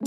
Hi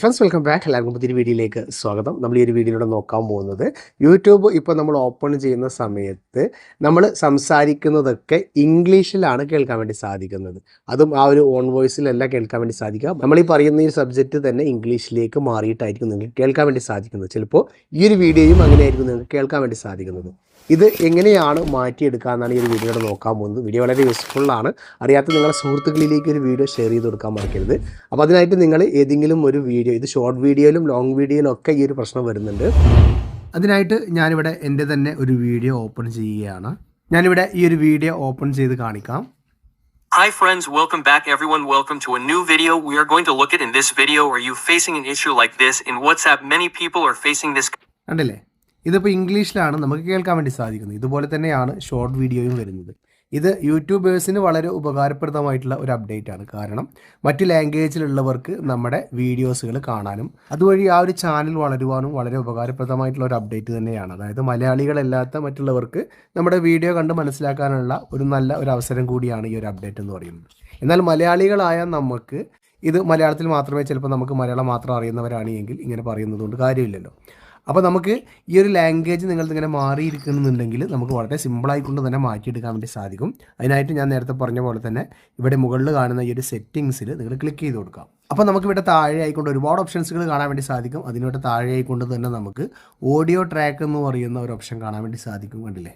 friends welcome back എല്ലാവർക്കും പുതിയൊരു വീഡിയോയിലേക്ക് സ്വാഗതം. നമ്മൾ ഈ ഒരു വീഡിയോയിലൂടെ നോക്കാൻ പോകുന്നത് യൂട്യൂബ് ഇപ്പോൾ നമ്മൾ ഓപ്പൺ ചെയ്യുന്ന സമയത്ത് നമ്മൾ സംസാരിക്കുന്നതൊക്കെ ഇംഗ്ലീഷിലാണ് കേൾക്കാൻ വേണ്ടി സാധിക്കുന്നത്. അതും ആ ഒരു ഓൺ വോയിസിലല്ല കേൾക്കാൻ വേണ്ടി സാധിക്കുക. നമ്മൾ ഈ പറയുന്ന ഈ സബ്ജക്റ്റ് തന്നെ ഇംഗ്ലീഷിലേക്ക് മാറിയിട്ടായിരിക്കും നിങ്ങൾക്ക് കേൾക്കാൻ വേണ്ടി സാധിക്കുന്നത്. ചിലപ്പോൾ ഈ ഒരു വീഡിയോയും അങ്ങനെയായിരിക്കും നിങ്ങൾക്ക് കേൾക്കാൻ വേണ്ടി സാധിക്കുന്നത്. ഇത് എങ്ങനെയാണ് മാറ്റിയെടുക്കുക എന്നാണ് ഈ ഒരു വീഡിയോയുടെ നോക്കാൻ പോകുന്നത് വീഡിയോ വളരെ യൂസ്ഫുള്ളാണ് അറിയാത്ത നിങ്ങളുടെ സുഹൃത്തുക്കളിലേക്ക് ഒരു വീഡിയോ ഷെയർ ചെയ്ത് കൊടുക്കാൻ മറക്കരുത് അപ്പോൾ അതിനായിട്ട് നിങ്ങൾ ഏതെങ്കിലും ഒരു വീഡിയോ ഇത് ഷോർട്ട് വീഡിയോയിലും ലോങ് വീഡിയോയിലും ഒക്കെ ഈ ഒരു പ്രശ്നം വരുന്നുണ്ട് അതിനായിട്ട് ഞാനിവിടെ എന്റെ തന്നെ ഒരു വീഡിയോ ഓപ്പൺ ചെയ്യുകയാണ് ഞാനിവിടെ ഈ ഒരു വീഡിയോ ഓപ്പൺ ചെയ്ത് കാണിക്കാം Hi friends, welcome back everyone. Welcome to a new video. We are going to look at in this video. Are you facing an issue like this in WhatsApp? Many people are facing this കണ്ടില്ലേ ഇതിപ്പോൾ ഇംഗ്ലീഷിലാണ് നമുക്ക് കേൾക്കാൻ വേണ്ടി സാധിക്കുന്നത്. ഇതുപോലെ തന്നെയാണ് short വീഡിയോയും വരുന്നത്. ഇത് യൂട്യൂബേഴ്സിന് വളരെ ഉപകാരപ്രദമായിട്ടുള്ള ഒരു അപ്ഡേറ്റ് ആണ്. കാരണം മറ്റു ലാംഗ്വേജിലുള്ളവർക്ക് നമ്മുടെ വീഡിയോസുകൾ കാണാനും അതുവഴി ആ ഒരു ചാനൽ വളരുവാനും വളരെ ഉപകാരപ്രദമായിട്ടുള്ള ഒരു അപ്ഡേറ്റ് തന്നെയാണ്. അതായത് മലയാളികളല്ലാത്ത മറ്റുള്ളവർക്ക് നമ്മുടെ വീഡിയോ കണ്ട് മനസ്സിലാക്കാനുള്ള ഒരു നല്ല ഒരു അവസരം കൂടിയാണ് ഈ ഒരു അപ്ഡേറ്റ് എന്ന് പറയുന്നത്. എന്നാൽ മലയാളികളായ നമുക്ക് ഇത് മലയാളത്തിൽ മാത്രമേ ചിലപ്പോൾ നമുക്ക് മലയാളം മാത്രം അറിയുന്നവരാണ് എങ്കിൽ ഇങ്ങനെ പറയുന്നത് കൊണ്ട് കാര്യമില്ലല്ലോ. അപ്പോൾ നമുക്ക് ഈ ഒരു ലാംഗ്വേജ് നിങ്ങൾക്ക് ഇങ്ങനെ മാറിയിരിക്കുന്നുണ്ടെങ്കിൽ നമുക്ക് വളരെ സിമ്പിളായിക്കൊണ്ട് തന്നെ മാറ്റിയെടുക്കാൻ വേണ്ടി സാധിക്കും. അതിനായിട്ട് ഞാൻ നേരത്തെ പറഞ്ഞ പോലെ തന്നെ ഇവിടെ മുകളിൽ കാണുന്ന ഈ ഒരു സെറ്റിങ്സിൽ നിങ്ങൾ ക്ലിക്ക് ചെയ്ത് കൊടുക്കാം. അപ്പോൾ നമുക്ക് ഇവിടെ താഴെ ആയിക്കൊണ്ട് ഒരുപാട് ഓപ്ഷൻസുകൾ കാണാൻ വേണ്ടി സാധിക്കും. അതിനോട്ട് താഴെ ആയിക്കൊണ്ട് തന്നെ നമുക്ക് ഓഡിയോ ട്രാക്ക് എന്ന് പറയുന്ന ഒരു ഓപ്ഷൻ കാണാൻ വേണ്ടി സാധിക്കും കണ്ടില്ലേ?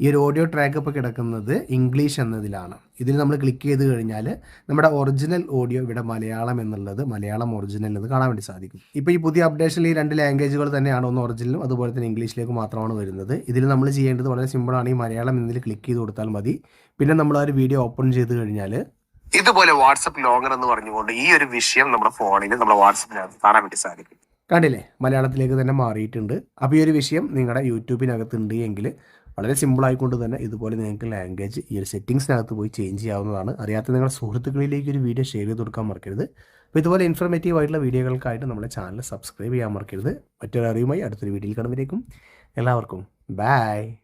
ഈ ഒരു ഓഡിയോ ട്രാക്ക് ഇപ്പോൾ കിടക്കുന്നത് ഇംഗ്ലീഷ് എന്നതിലാണ്. ഇതിൽ നമ്മൾ ക്ലിക്ക് ചെയ്ത് കഴിഞ്ഞാൽ നമ്മുടെ ഒറിജിനൽ ഓഡിയോ ഇവിടെ മലയാളം എന്നുള്ളത് മലയാളം ഒറിജിനൽ എന്ന് കാണാൻ വേണ്ടി സാധിക്കും. ഇപ്പോൾ ഈ പുതിയ അപ്ഡേഷനിൽ ഈ രണ്ട് ലാംഗ്വേജുകൾ തന്നെയാണ് ഒന്ന് ഒറിജിനലും അതുപോലെ തന്നെ ഇംഗ്ലീഷിലേക്ക് മാത്രമാണ് വരുന്നത്. ഇതിൽ നമ്മൾ ചെയ്യേണ്ടത് വളരെ സിമ്പിളാണ് ഈ മലയാളം എന്നതിൽ ക്ലിക്ക് ചെയ്ത് കൊടുത്താൽ മതി. പിന്നെ നമ്മൾ ആ ഒരു വീഡിയോ ഓപ്പൺ ചെയ്ത് കഴിഞ്ഞാൽ ഇതുപോലെ വാട്സപ്പ് ലോങ്ങർ എന്ന് പറഞ്ഞുകൊണ്ട് ഈ ഒരു വിഷയം നമ്മുടെ ഫോണിൽ നമ്മുടെ വാട്സപ്പിനകത്ത് കാണാൻ വേണ്ടി സാധിക്കും. കണ്ടില്ലേ? മലയാളത്തിലേക്ക് തന്നെ മാറിയിട്ടുണ്ട്. അപ്പോൾ ഈ ഒരു വിഷയം നിങ്ങളുടെ യൂട്യൂബിനകത്തുണ്ട് എങ്കിൽ വളരെ സിമ്പിൾ ആയിക്കൊണ്ട് തന്നെ ഇതുപോലെ നിങ്ങൾക്ക് ലാംഗ്വേജ് ഈ ഒരു സെറ്റിങ്സിനകത്ത് പോയി ചേഞ്ച് ചെയ്യാവുന്നതാണ്. അറിയാത്ത നിങ്ങളുടെ സുഹൃത്തുക്കളിലേക്ക് ഒരു വീഡിയോ ഷെയർ ചെയ്ത് കൊടുക്കാൻ മറക്കരുത്. അപ്പോൾ ഇതുപോലെ ഇൻഫർമേറ്റീവ് ആയിട്ടുള്ള വീഡിയോകൾക്കായിട്ട് നമ്മുടെ ചാനൽ സബ്സ്ക്രൈബ് ചെയ്യാൻ മറക്കരുത്. മറ്റൊരു അറിവുമായി അടുത്തൊരു വീഡിയോയിൽ കാണുമ്പോഴേക്കും എല്ലാവർക്കും ബൈ